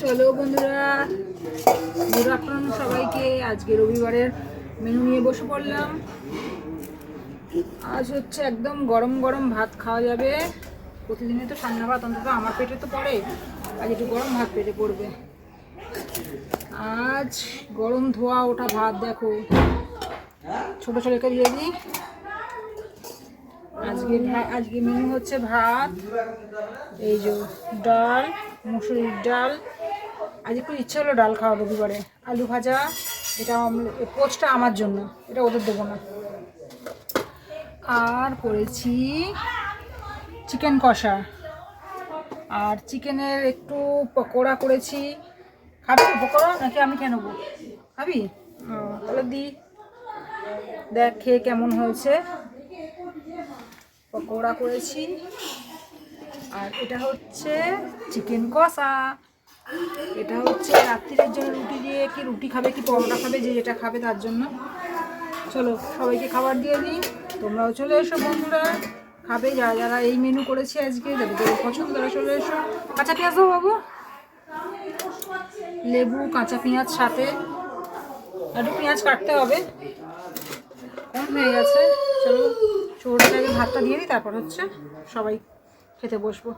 চলো বন্ধুরা, good afternoon সবাইকে। আজকে রবিবারের মেনু নিয়ে বসে পড়লাম। আজ হচ্ছে একদম গরম গরম ভাত খাওয়া যাবে। প্রতিদিনই তো ঠান্ডা ভাত, অন্তত আমার পেটে তো পড়ে। আজ একটু গরম ভাত পেটে পড়বে। আজ গরম ধোয়া ওঠা ভাত, দেখো। ছোটো ছোটোকে দিয়ে দিই। আজকে আজকে মেনু হচ্ছে ভাত, এই যে ডাল, মুসুরির ডাল। আজ একটু ইচ্ছে হলো ডাল খাওয়া রবিবারে আলু ভাজা, এটা এ আমার জন্য, এটা ওদের দেবো না। আর করেছি চিকেন কষা। আর চিকেনের একটু পকোড়া করেছি। খাবি পকোড়া? নাকি আমি কেন খাবি? তাহলে দি। দেখ, খেয়ে কেমন হয়েছে। পকোড়া করেছি। আর এটা হচ্ছে চিকেন কষা। এটা হচ্ছে রাত্রির জন্য রুটি দিয়ে কি রুটি খাবে কি পরোটা খাবে, যে যেটা খাবে তার জন্য। চলো সবাইকে খাবার দিয়ে দিই। তোমরাও চলে এসো বন্ধুরা। খাবে যারা যারা এই মেনু করেছি আজকে, যাদের পছন্দ তারা চলে এসো। কাঁচা পেঁয়াজ দাও বাবু? লেবু, কাঁচা পেঁয়াজ সাথে। একটু পেঁয়াজ কাটতে হবে। কম হয়ে গেছে, চলো। চৌড়াটাকে ভাতটা দিয়ে দিই তারপর হচ্ছে সবাই খেতে বসবো।